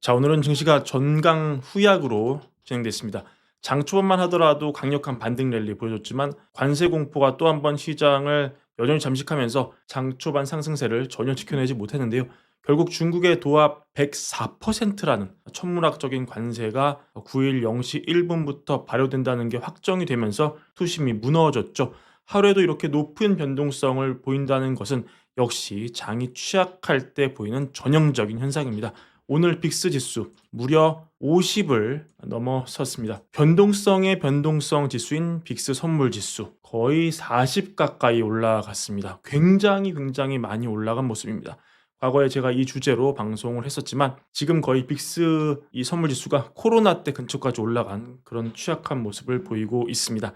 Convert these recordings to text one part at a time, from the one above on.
자, 오늘은 증시가 전강 후약으로 진행됐습니다. 장 초반만 하더라도 강력한 반등 랠리 보여줬지만 관세 공포가 또 한 번 시장을 여전히 잠식하면서 장 초반 상승세를 전혀 지켜내지 못했는데요. 결국 중국의 도합 104%라는 천문학적인 관세가 9일 0시 1분부터 발효된다는 게 확정이 되면서 투심이 무너졌죠. 하루에도 이렇게 높은 변동성을 보인다는 것은 역시 장이 취약할 때 보이는 전형적인 현상입니다. 오늘 빅스 지수 무려 50을 넘어섰습니다. 변동성의 변동성 지수인 빅스 선물 지수 거의 40 가까이 올라갔습니다. 굉장히 굉장히 많이 올라간 모습입니다. 과거에 제가 이 주제로 방송을 했었지만 지금 거의 빅스 이 선물 지수가 코로나 때 근처까지 올라간 그런 취약한 모습을 보이고 있습니다.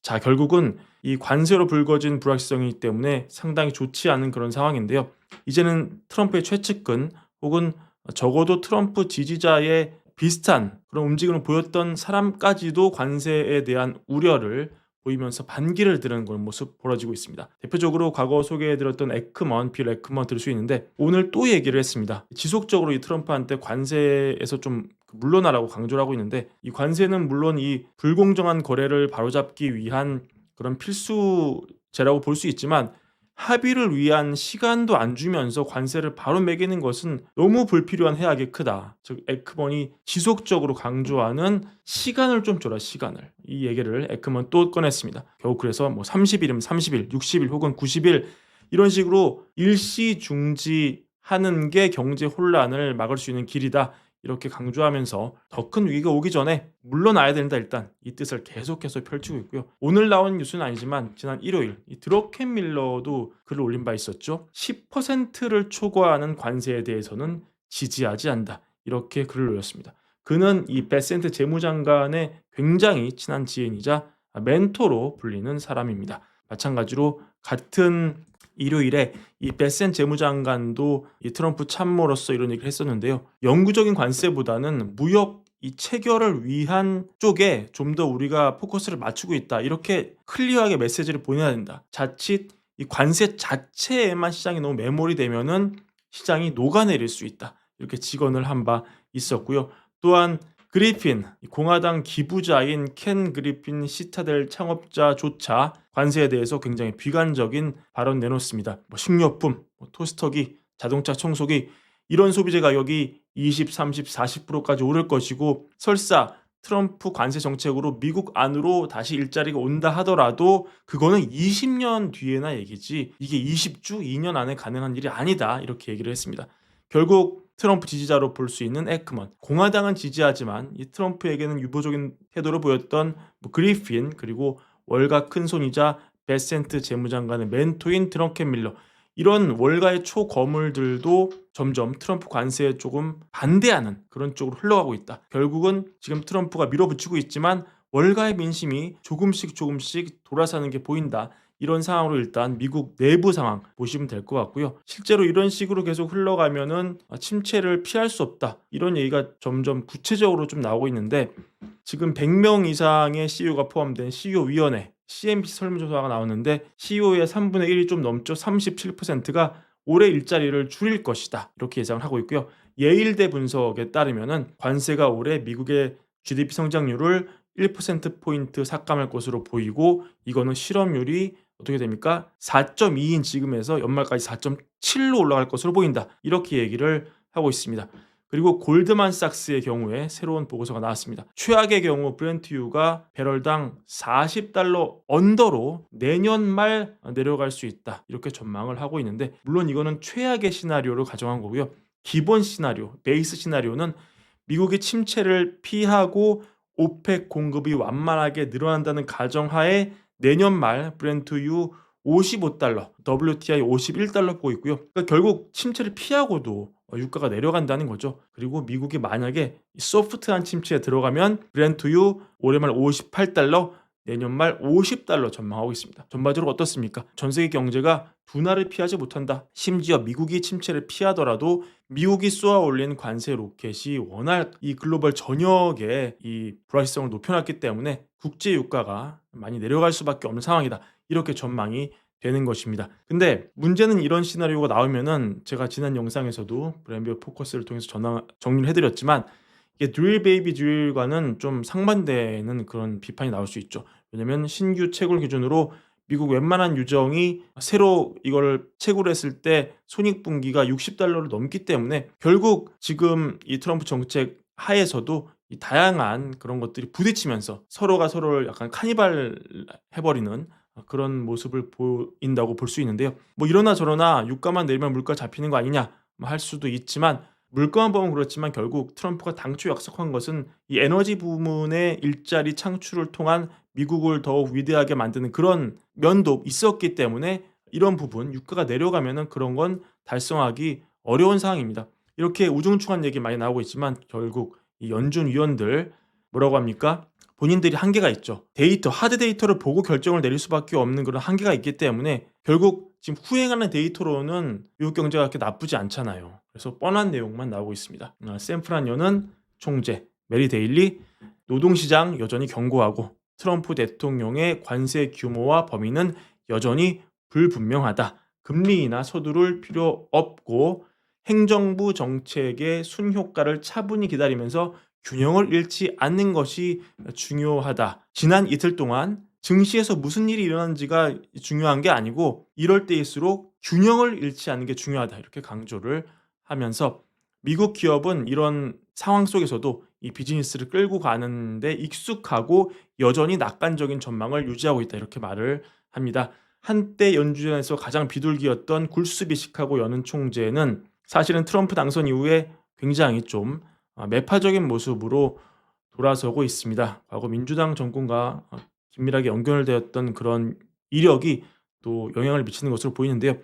자, 결국은 이 관세로 불거진 불확실성이기 때문에 상당히 좋지 않은 그런 상황인데요. 이제는 트럼프의 최측근 혹은 적어도 트럼프 지지자의 비슷한 그런 움직임을 보였던 사람까지도 관세에 대한 우려를 보이면서 반기를 드는 그런 모습 벌어지고 있습니다. 대표적으로 과거 소개해드렸던 에크먼, 빌 에크먼 들수 있는데 오늘 또 얘기를 했습니다. 지속적으로 이 트럼프한테 관세에서 좀 물러나라고 강조를 하고 있는데 이 관세는 물론 이 불공정한 거래를 바로잡기 위한 그런 필수제라고 볼 수 있지만 합의를 위한 시간도 안 주면서 관세를 바로 매기는 것은 너무 불필요한 해악이 크다. 즉 에크먼이 지속적으로 강조하는 시간을 좀 줘라 시간을. 이 얘기를 에크먼 또 꺼냈습니다. 결국 그래서 뭐 30일이면 30일, 60일 혹은 90일 이런 식으로 일시 중지하는 게 경제 혼란을 막을 수 있는 길이다. 이렇게 강조하면서 더 큰 위기가 오기 전에 물러나야 된다 일단 이 뜻을 계속해서 펼치고 있고요. 오늘 나온 뉴스는 아니지만 지난 일요일 이 드러켄 밀러도 글을 올린 바 있었죠. 10%를 초과하는 관세에 대해서는 지지하지 않는다. 이렇게 글을 올렸습니다. 그는 이 베센트 재무장관의 굉장히 친한 지인이자 멘토로 불리는 사람입니다. 마찬가지로 같은 일요일에 이 베센 재무장관도 이 트럼프 참모로서 이런 얘기를 했었는데요. 영구적인 관세보다는 무역 이 체결을 위한 쪽에 좀 더 우리가 포커스를 맞추고 있다. 이렇게 클리어하게 메시지를 보내야 된다. 자칫 이 관세 자체에만 시장이 너무 매몰이 되면은 시장이 녹아내릴 수 있다. 이렇게 직언을 한 바 있었고요. 또한 그리핀 공화당 기부자인 켄 그리핀 시타델 창업자조차 관세에 대해서 굉장히 비관적인 발언 내놓습니다. 뭐 식료품, 뭐 토스터기, 자동차 청소기 이런 소비재 가격이 20, 30, 40%까지 오를 것이고 설사 트럼프 관세 정책으로 미국 안으로 다시 일자리가 온다 하더라도 그거는 20년 뒤에나 얘기지 이게 20주, 2년 안에 가능한 일이 아니다 이렇게 얘기를 했습니다. 결국 트럼프 지지자로 볼 수 있는 에크먼 공화당은 지지하지만 이 트럼프에게는 유보적인 태도를 보였던 뭐 그리핀 그리고 월가 큰손이자 베센트 재무장관의 멘토인 드렁켄 밀러 이런 월가의 초거물들도 점점 트럼프 관세에 조금 반대하는 그런 쪽으로 흘러가고 있다. 결국은 지금 트럼프가 밀어붙이고 있지만 월가의 민심이 조금씩 조금씩 돌아서는 게 보인다. 이런 상황으로 일단 미국 내부 상황 보시면 될 것 같고요. 실제로 이런 식으로 계속 흘러가면은 침체를 피할 수 없다. 이런 얘기가 점점 구체적으로 좀 나오고 있는데 지금 100명 이상의 CEO가 포함된 CEO 위원회 CNBC 설문조사가 나왔는데 CEO의 3분의 1이 좀 넘죠. 37%가 올해 일자리를 줄일 것이다. 이렇게 예상을 하고 있고요. 예일대 분석에 따르면은 관세가 올해 미국의 GDP 성장률을 1%포인트 삭감할 것으로 보이고 이거는 실업률이 어떻게 됩니까? 4.2인 지금에서 연말까지 4.7로 올라갈 것으로 보인다. 이렇게 얘기를 하고 있습니다. 그리고 골드만삭스의 경우에 새로운 보고서가 나왔습니다. 최악의 경우 브렌트유가 배럴당 40달러 언더로 내년 말 내려갈 수 있다. 이렇게 전망을 하고 있는데 물론 이거는 최악의 시나리오를 가정한 거고요. 기본 시나리오, 베이스 시나리오는 미국이 침체를 피하고 오펙 공급이 완만하게 늘어난다는 가정하에 내년 말 브렌트유 55달러, WTI 51달러 보고 있고요. 그러니까 결국 침체를 피하고도 유가가 내려간다는 거죠. 그리고 미국이 만약에 소프트한 침체에 들어가면 브렌트유 올해 말 58달러, 내년 말 50달러 전망하고 있습니다. 전반적으로 어떻습니까? 전 세계 경제가 둔화를 피하지 못한다. 심지어 미국이 침체를 피하더라도 미국이 쏘아 올린 관세 로켓이 워낙 이 글로벌 전역에 이 불확실성을 높여놨기 때문에 국제 유가가 많이 내려갈 수밖에 없는 상황이다. 이렇게 전망이 되는 것입니다. 근데 문제는 이런 시나리오가 나오면은 제가 지난 영상에서도 브랜비어 포커스를 통해서 전화, 정리를 해드렸지만 이게 드릴 베이비 드릴과는 좀 상반되는 그런 비판이 나올 수 있죠. 왜냐면 신규 채굴 기준으로 미국 웬만한 유정이 새로 이걸 채굴했을 때 손익분기가 60달러를 넘기 때문에 결국 지금 이 트럼프 정책 하에서도 이 다양한 그런 것들이 부딪히면서 서로가 서로를 약간 카니발 해버리는 그런 모습을 보인다고 볼 수 있는데요. 뭐 이러나 저러나 유가만 내리면 물가 잡히는 거 아니냐 뭐할 수도 있지만 물가만 보면 그렇지만 결국 트럼프가 당초 약속한 것은 이 에너지 부문의 일자리 창출을 통한 미국을 더욱 위대하게 만드는 그런 면도 있었기 때문에 이런 부분 유가가 내려가면은 그런 건 달성하기 어려운 상황입니다. 이렇게 우중충한 얘기 많이 나오고 있지만 결국 이 연준 위원들 뭐라고 합니까? 본인들이 한계가 있죠. 데이터, 하드 데이터를 보고 결정을 내릴 수밖에 없는 그런 한계가 있기 때문에 결국 지금 후행하는 데이터로는 미국 경제가 그렇게 나쁘지 않잖아요. 그래서 뻔한 내용만 나오고 있습니다. 아, 샌프란 여는 총재, 메리 데일리, 노동시장 여전히 견고하고 트럼프 대통령의 관세 규모와 범위는 여전히 불분명하다. 금리 인하 서두를 필요 없고 행정부 정책의 순효과를 차분히 기다리면서 균형을 잃지 않는 것이 중요하다. 지난 이틀 동안 증시에서 무슨 일이 일어난지가 중요한 게 아니고 이럴 때일수록 균형을 잃지 않는 게 중요하다. 이렇게 강조를 하면서 미국 기업은 이런 상황 속에서도 이 비즈니스를 끌고 가는데 익숙하고 여전히 낙관적인 전망을 유지하고 있다. 이렇게 말을 합니다. 한때 연준에서 가장 비둘기였던 굴수비식하고 여는 총재는 사실은 트럼프 당선 이후에 굉장히 좀 아, 매파적인 모습으로 돌아서고 있습니다. 과거 민주당 정권과 어, 긴밀하게 연결되었던 그런 이력이 또 영향을 미치는 것으로 보이는데요.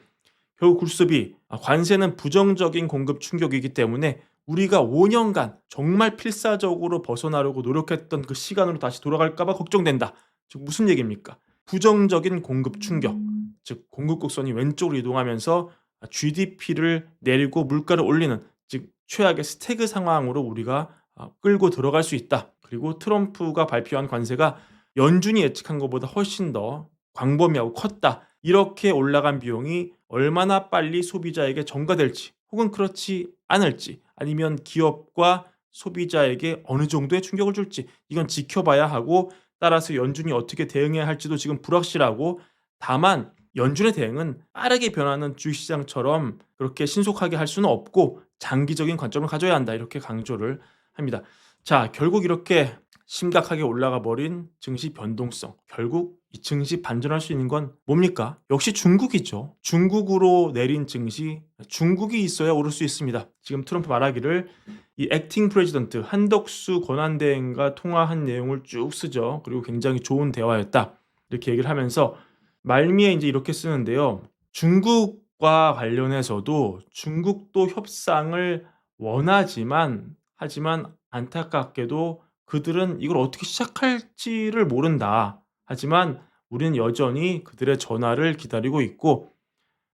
결국 굴수비 아, 관세는 부정적인 공급 충격이기 때문에 우리가 5년간 정말 필사적으로 벗어나려고 노력했던 그 시간으로 다시 돌아갈까봐 걱정된다. 즉 무슨 얘기입니까? 부정적인 공급 충격, 즉 공급 곡선이 왼쪽으로 이동하면서 GDP를 내리고 물가를 올리는 즉 최악의 스태그 상황으로 우리가 아, 끌고 들어갈 수 있다. 그리고 트럼프가 발표한 관세가 연준이 예측한 것보다 훨씬 더 광범위하고 컸다. 이렇게 올라간 비용이 얼마나 빨리 소비자에게 전가될지 혹은 그렇지 않을지 아니면 기업과 소비자에게 어느 정도의 충격을 줄지 이건 지켜봐야 하고 따라서 연준이 어떻게 대응해야 할지도 지금 불확실하고 다만 연준의 대응은 빠르게 변하는 주식시장처럼 그렇게 신속하게 할 수는 없고 장기적인 관점을 가져야 한다 이렇게 강조를 합니다. 자 결국 이렇게 심각하게 올라가 버린 증시 변동성 결국 이 증시 반전할 수 있는 건 뭡니까? 역시 중국이죠. 중국으로 내린 증시 중국이 있어야 오를 수 있습니다. 지금 트럼프 말하기를 이 액팅 프레지던트 한덕수 권한대행과 통화한 내용을 쭉 쓰죠. 그리고 굉장히 좋은 대화였다. 이렇게 얘기를 하면서 말미에 이제 이렇게 쓰는데요. 중국과 관련해서도 중국도 협상을 원하지만 하지만 안타깝게도 그들은 이걸 어떻게 시작할지를 모른다. 하지만 우리는 여전히 그들의 전화를 기다리고 있고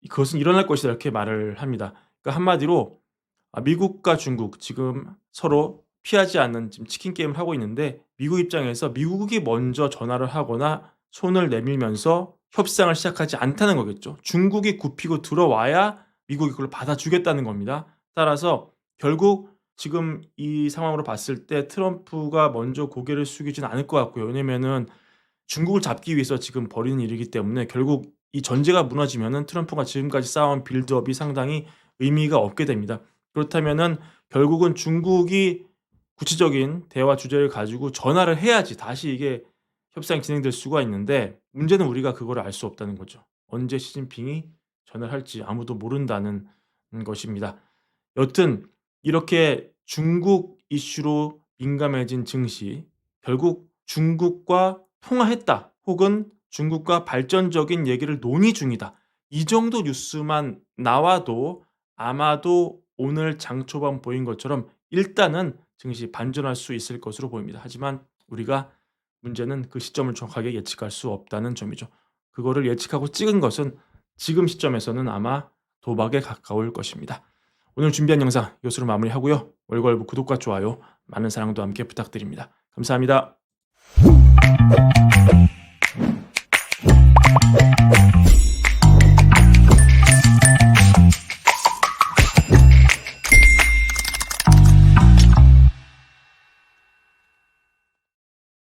그것은 일어날 것이다 이렇게 말을 합니다. 그러니까 한마디로 아, 미국과 중국 지금 서로 피하지 않는 지금 치킨 게임을 하고 있는데 미국 입장에서 미국이 먼저 전화를 하거나 손을 내밀면서 협상을 시작하지 않다는 거겠죠. 중국이 굽히고 들어와야 미국이 그걸 받아주겠다는 겁니다. 따라서 결국 지금 이 상황으로 봤을 때 트럼프가 먼저 고개를 숙이진 않을 것 같고요. 왜냐면은 중국을 잡기 위해서 지금 벌이는 일이기 때문에 결국 이 전제가 무너지면은 트럼프가 지금까지 쌓아온 빌드업이 상당히 의미가 없게 됩니다. 그렇다면은 결국은 중국이 구체적인 대화 주제를 가지고 전화를 해야지 다시 이게 협상이 진행될 수가 있는데 문제는 우리가 그걸 알 수 없다는 거죠. 언제 시진핑이 전화를 할지 아무도 모른다는 것입니다. 여튼 이렇게 중국 이슈로 민감해진 증시 결국 중국과 통화했다 혹은 중국과 발전적인 얘기를 논의 중이다. 이 정도 뉴스만 나와도 아마도 오늘 장 초반 보인 것처럼 일단은 증시 반전할 수 있을 것으로 보입니다. 하지만 우리가 문제는 그 시점을 정확하게 예측할 수 없다는 점이죠. 그거를 예측하고 찍은 것은 지금 시점에서는 아마 도박에 가까울 것입니다. 오늘 준비한 영상 이것으로 마무리하고요. 월걸부 구독과 좋아요 많은 사랑도 함께 부탁드립니다. 감사합니다.